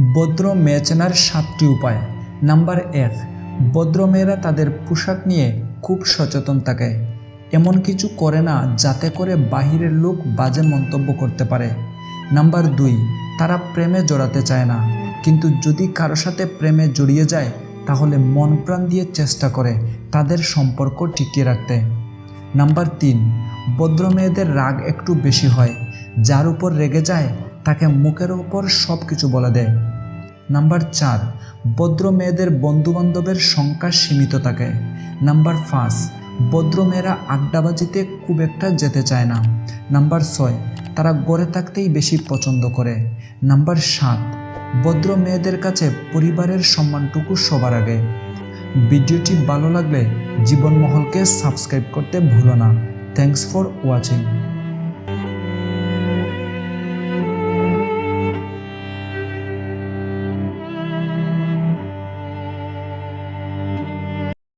ভদ্র মেয়ে চেনার সাতটি উপায়। নাম্বার এক, ভদ্র মেয়েরা তাদের পোশাক নিয়ে খুব সচেতন থাকে। এমন কিছু করে না যাতে করে বাহিরের লোক বাজে মন্তব্য করতে পারে। নাম্বার দুই, তারা প্রেমে জড়াতে চায় না। কিন্তু যদি কারও সাথে প্রেমে জড়িয়ে যায়, তাহলে মন প্রাণ দিয়ে চেষ্টা করে তাদের সম্পর্ক টিকিয়ে রাখতে। নাম্বার তিন, ভদ্র মেয়েদের রাগ একটু বেশি হয়। যার উপর রেগে যায় তাকে মুখের ওপর সব কিছু বলে দেয়। নাম্বার চার, ভদ্র মেয়েদের বন্ধুবান্ধবের সংখ্যা সীমিত থাকে। নাম্বার পাঁচ, ভদ্র মেয়েরা আড্ডাবাজিতে খুব একটা যেতে চায় না। নাম্বার ছয়, তারা গড়ে থাকতেই বেশি পছন্দ করে। নাম্বার সাত, ভদ্র মেয়েদের কাছে পরিবারের সম্মানটুকু সবার আগে। ভিডিওটি ভালো লাগলে জীবনমহলকে সাবস্ক্রাইব করতে ভুলো না। Thanks for watching